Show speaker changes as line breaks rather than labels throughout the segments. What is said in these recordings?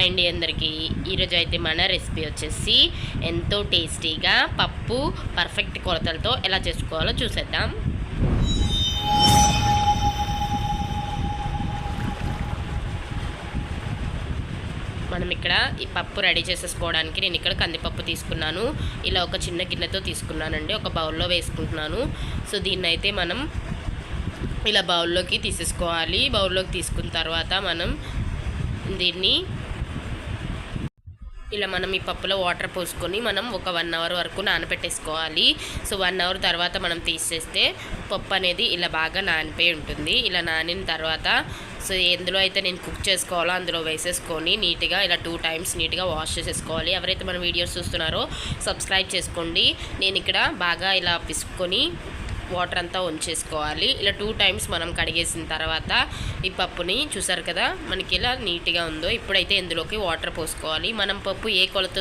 Hi అండి అందరికీ. ఈరోజు అయితే మన రెసిపీ వచ్చేసి ఎంతో టేస్టీగా పప్పు పర్ఫెక్ట్ కొలతలతో ఎలా చేసుకోవాలో చూసేద్దాం. మనం ఇక్కడ ఈ పప్పు రెడీ చేసేసుకోవడానికి నేను ఇక్కడ కందిపప్పు తీసుకున్నాను. ఇలా ఒక చిన్న గిన్నెతో తీసుకున్నానండి. ఒక బౌల్లో వేసుకుంటున్నాను. సో దీన్ని అయితే మనం ఇలా బౌల్లోకి తీసేసుకోవాలి. బౌల్లోకి తీసుకున్న తర్వాత మనం దీన్ని ఇలా మనం ఈ పప్పులో వాటర్ పోసుకొని మనం ఒక వన్ అవర్ వరకు నానబెట్టేసుకోవాలి సో వన్ అవర్ తర్వాత మనం తీసేస్తే పప్పు అనేది ఇలా బాగా నానిపోయి ఉంటుంది. ఇలా నానిన తర్వాత సో ఎందులో అయితే నేను కుక్ చేసుకోవాలో అందులో వేసేసుకొని నీట్గా ఇలా టూ టైమ్స్ నీట్గా వాష్ చేసేసుకోవాలి. ఎవరైతే మన వీడియోస్ చూస్తున్నారో సబ్స్క్రైబ్ చేసుకోండి. నేను ఇక్కడ బాగా ఇలా పిసుకొని వాటర్ అంతా ఉంచేసుకోవాలి. ఇలా టూ టైమ్స్ మనం కడిగేసిన తర్వాత ఈ పప్పుని చూసారు కదా మనకి ఇలా నీట్గా ఉందో ఇప్పుడైతే ఇందులోకి వాటర్ పోసుకోవాలి. మనం పప్పు ఏ కొలత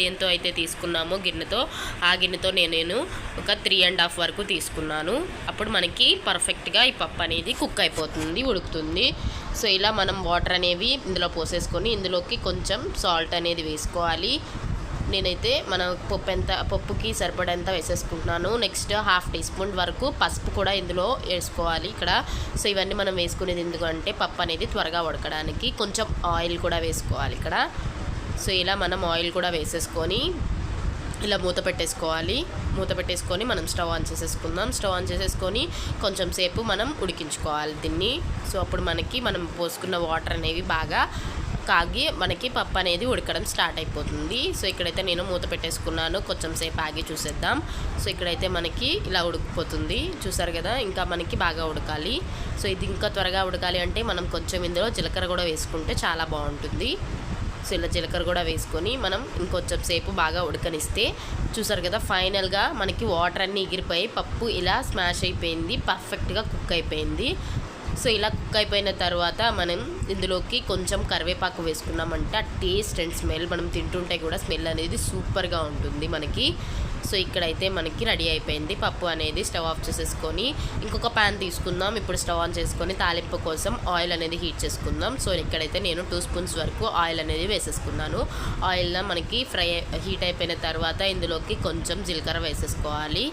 దేంతో అయితే తీసుకున్నామో గిన్నెతో ఆ గిన్నెతో నేను నేను ఒక త్రీ అండ్ హాఫ్ వరకు తీసుకున్నాను. అప్పుడు మనకి పర్ఫెక్ట్గా ఈ పప్పు అనేది కుక్ అయిపోతుంది ఉడుకుతుంది. సో ఇలా మనం వాటర్ అనేవి ఇందులో పోసేసుకొని ఇందులోకి కొంచెం సాల్ట్ అనేది వేసుకోవాలి. నేనైతే మన పప్పు ఎంత పప్పుకి సరిపడేంత వేసేసుకుంటున్నాను. నెక్స్ట్ హాఫ్ టీ స్పూన్ వరకు పసుపు కూడా ఇందులో వేసుకోవాలి ఇక్కడ. సో ఇవన్నీ మనం వేసుకునేది ఎందుకంటే పప్పు అనేది త్వరగా ఉడకడానికి కొంచెం ఆయిల్ కూడా వేసుకోవాలి ఇక్కడ. సో ఇలా మనం ఆయిల్ కూడా వేసేసుకొని ఇలా మూత పెట్టేసుకోవాలి. మూత పెట్టేసుకొని మనం స్టవ్ ఆన్ చేసేసుకుందాం. స్టవ్ ఆన్ చేసేసుకొని కొంచెం సేపు మనం ఉడికించుకోవాలి దీన్ని. సో అప్పుడు మనకి మనం పోసుకున్న వాటర్ అనేవి బాగా కాగి మనకి పప్పు అనేది ఉడకడం స్టార్ట్ అయిపోతుంది. సో ఇక్కడైతే నేను మూత పెట్టేసుకున్నాను. కొంచెం సేపు ఆగి చూసేద్దాం. సో ఇక్కడైతే మనకి ఇలా ఉడికిపోతుంది. చూసారు కదా ఇంకా మనకి బాగా ఉడకాలి. సో ఇది ఇంకా త్వరగా ఉడకాలి అంటే మనం కొంచెం ఇందులో జీలకర్ర కూడా వేసుకుంటే చాలా బాగుంటుంది. సో ఇలా జీలకర్ర కూడా వేసుకొని మనం ఇంకొంచెం సేపు బాగా ఉడకనిస్తే చూసారు కదా ఫైనల్గా మనకి వాటర్ అన్నీ ఎగిరిపోయి పప్పు ఇలా స్మాష్ అయిపోయింది. పర్ఫెక్ట్గా కుక్ అయిపోయింది. సో ఇలా కుక్ అయిపోయిన తర్వాత మనం ఇందులోకి కొంచెం కరివేపాకు వేసుకున్నామంటే ఆ టేస్ట్ అండ్ స్మెల్ మనం తింటుంటే కూడా స్మెల్ అనేది సూపర్గా ఉంటుంది మనకి. సో ఇక్కడైతే మనకి రెడీ అయిపోయింది. పప్పు అనేది స్టవ్ ఆఫ్ చేసేసుకొని ఇంకొక ప్యాన్ తీసుకుందాం. ఇప్పుడు స్టవ్ ఆన్ చేసుకొని తాలింపు కోసం ఆయిల్ అనేది హీట్ చేసుకుందాం. సో ఇక్కడైతే నేను టూ స్పూన్స్ వరకు ఆయిల్ అనేది వేసేసుకున్నాను. ఆయిల్లో మనకి ఫ్రై హీట్ అయిపోయిన తర్వాత ఇందులోకి కొంచెం జీలకర్ర వేసేసుకోవాలి.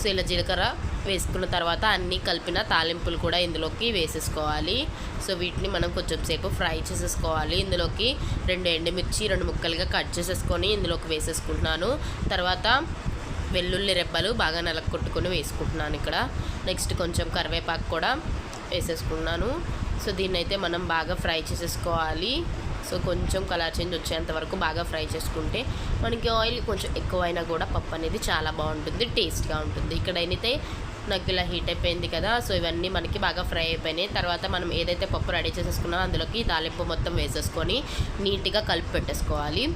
సో ఇలా జీలకర్ర వేసుకున్న తర్వాత అన్నీ కలిపిన తాలింపులు కూడా ఇందులోకి వేసేసుకోవాలి. సో వీటిని మనం కొంచెం సేపు ఫ్రై చేసేసుకోవాలి. ఇందులోకి రెండు ఎండుమిర్చి రెండు ముక్కలుగా కట్ చేసేసుకొని ఇందులోకి వేసేసుకుంటున్నాను. తర్వాత వెల్లుల్లి రెబ్బలు బాగా నలగొట్టుకొని వేసుకుంటున్నాను ఇక్కడ. నెక్స్ట్ కొంచెం కరివేపాకు కూడా వేసేసుకున్నాను. సో దీన్ని అయితే మనం బాగా ఫ్రై చేసేసుకోవాలి. సో కొంచెం కలర్ చేంజ్ వచ్చేంత వరకు బాగా ఫ్రై చేసుకుంటే మనకి ఆయిల్ కొంచెం ఎక్కువైనా కూడా పప్పు అనేది చాలా బాగుంటుంది టేస్ట్గా ఉంటుంది. ఇక్కడ అయితే నాకు ఇలా హీట్ అయిపోయింది కదా సో ఇవన్నీ మనకి బాగా ఫ్రై అయిపోయినాయి. తర్వాత మనం ఏదైతే పప్పు రెడీ చేసేసుకున్నామో అందులోకి తాలింపు మొత్తం వేసేసుకొని నీట్గా కలిపి పెట్టేసుకోవాలి.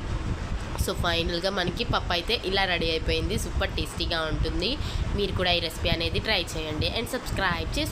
సో ఫైనల్గా మనకి పప్పు అయితే ఇలా రెడీ అయిపోయింది. సూపర్ టేస్టీగా ఉంటుంది. మీరు కూడా ఈ రెసిపీ అనేది ట్రై చేయండి. అండ్ సబ్స్క్రైబ్ చేసి